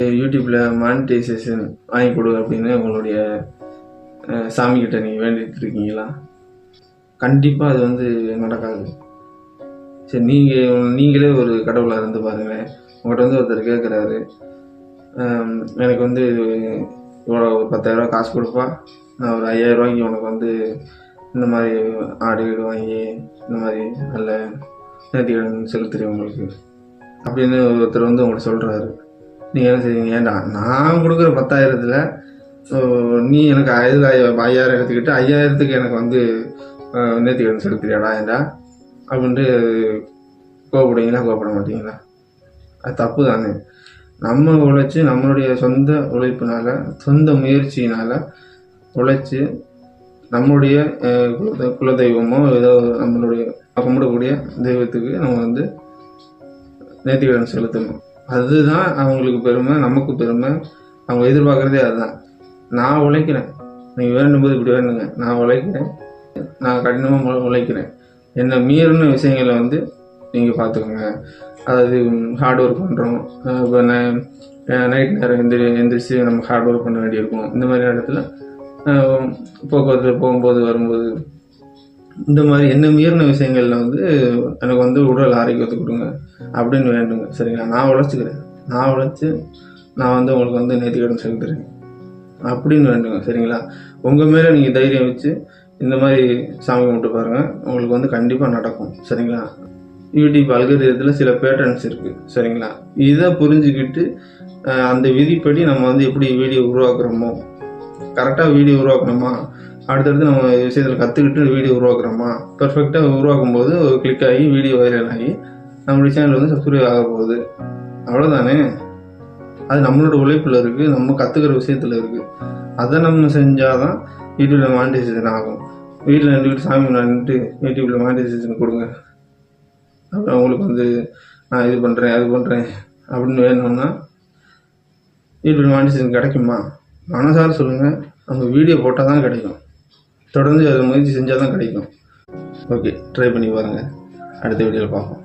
யூடியூப்பில் மானிட்டைசேஷன் வாங்கி கொடு அப்படின்னு உங்களுடைய அஹ், சாமிக்கிட்ட நீங்கள் வேண்டிட்டு இருக்கீங்களா? கண்டிப்பாக அது வந்து நடக்காது. சரி நீங்கள் நீங்களே ஒரு கடவுளாக இருந்து பாருங்களேன். உங்கள்கிட்ட வந்து ஒருத்தர் கேட்குறாரு எனக்கு வந்து இவ்வளோ ஒரு பத்தாயிரரூவா காசு கொடுப்பா. நான் ஒரு ஐயாயிரரூவாய்க்கு உனக்கு வந்து இந்த மாதிரி ஆடு வீடு வாங்கி இந்த மாதிரி நல்ல நேர்த்திக்கடன் செலுத்துறேன் உங்களுக்கு அப்படின்னு ஒருத்தர் வந்து உங்கள்கிட்ட சொல்கிறாரு நீங்கள் என்ன செய்வீங்க. ஏன்டா நான் கொடுக்குற பத்தாயிரத்தில் நீ எனக்கு ஐదు ஐயாயிரம் எடுத்துக்கிட்டு ஐயாயிரத்துக்கு எனக்கு வந்து நேர்த்திக்கடன் செலுத்துறியாடா ஏன்டா? அப்படின்ட்டு கோவப்படுவீங்களா கோவப்பட மாட்டீங்களா? அது தப்பு தானே நம்ம உழைச்சி நம்மளுடைய சொந்த உழைப்பினால சொந்த முயற்சியினால உழைச்சி நம்மளுடைய குல குலதெய்வமோ ஏதோ நம்மளுடைய கும்பிடக்கூடிய தெய்வத்துக்கு நம்ம வந்து நேர்த்திக்கடன் செலுத்தணும். அதுதான் அவங்களுக்கு பெருமை நமக்கு பெருமை. அவங்க எதிர்பார்க்குறதே அதுதான். நான் உழைக்கிறேன். நீங்கள் வேண்டும்போது இப்படி வேணுங்க நான் உழைக்கிறேன். நான் கடினமாக உழைக்கிறேன் என்னை மீறின விஷயங்களை வந்து நீங்கள் பார்த்துக்கோங்க. அதாவது ஹார்ட் ஒர்க் பண்ணுறோம் இப்போ நைட் நேரம் எந்திரி எந்திரிச்சு நம்ம ஹார்ட் ஒர்க் பண்ண வேண்டியிருக்கும். இந்த மாதிரி இடத்துல போக்குவரத்தில் போகும்போது வரும்போது இந்த மாதிரி என்ன மீறின விஷயங்கள்ல வந்து எனக்கு வந்து உடல் ஆரோக்கியத்தை கொடுங்க அப்படின்னு வேண்டுங்க. சரிங்களா? நான் உழைச்சிக்கிறேன். நான் உழைச்சி நான் வந்து உங்களுக்கு வந்து நேர்த்திக்கடன் செலுத்துறேன் அப்படின்னு வேண்டுங்க. சரிங்களா? உங்கள் மேலே நீங்கள் தைரியம் வச்சு இந்த மாதிரி சாமி கும்பிட்டு பாருங்கள் உங்களுக்கு வந்து கண்டிப்பாக நடக்கும். சரிங்களா? யூடியூப் அல்கரிதத்தில் சில பேட்டர்ன்ஸ் இருக்குது சரிங்களா? இதை புரிஞ்சுக்கிட்டு அந்த விதிப்படி நம்ம வந்து எப்படி வீடியோ உருவாக்குறோமோ கரெக்டாக வீடியோ உருவாக்கணுமா? அடுத்தடுத்து நம்ம விஷயத்தில் கற்றுக்கிட்டு வீடியோ உருவாக்குறோமா? பர்ஃபெக்டாக உருவாக்கும் போது கிளிக் ஆகி வீடியோ வைரல் ஆகி நம்மளுடைய சேனல் வந்து சப்ஸ்கிரைப் ஆக போகுது. அவ்வளோதானே அது நம்மளோட உழைப்பில் இருக்குது நம்ம கற்றுக்கிற விஷயத்தில் இருக்குது அதை நம்ம செஞ்சால் தான் யூடியூப்பில் மானிட்டைசேஷன் ஆகும். வீட்டில் நின்றுக்கிட்டு சாமி நின்றுட்டு யூடியூப்பில் மானிட்டைசேஷன் கொடுங்க. அப்புறம் அவங்களுக்கு வந்து நான் இது பண்ணுறேன் அது பண்ணுறேன் அப்படின்னு வேணும்னா யூடியூப் மானிட்டைசேஷன் கிடைக்குமா? மனசார சொல்லுங்கள் நம்ம வீடியோ போட்டால் தான் கிடைக்கும். தொடர்ந்து அதை முயற்சி செஞ்சால் தான் கிடைக்கும். ஓகே ட்ரை பண்ணி பாருங்கள் அடுத்த வீடியோவில் பார்ப்போம்.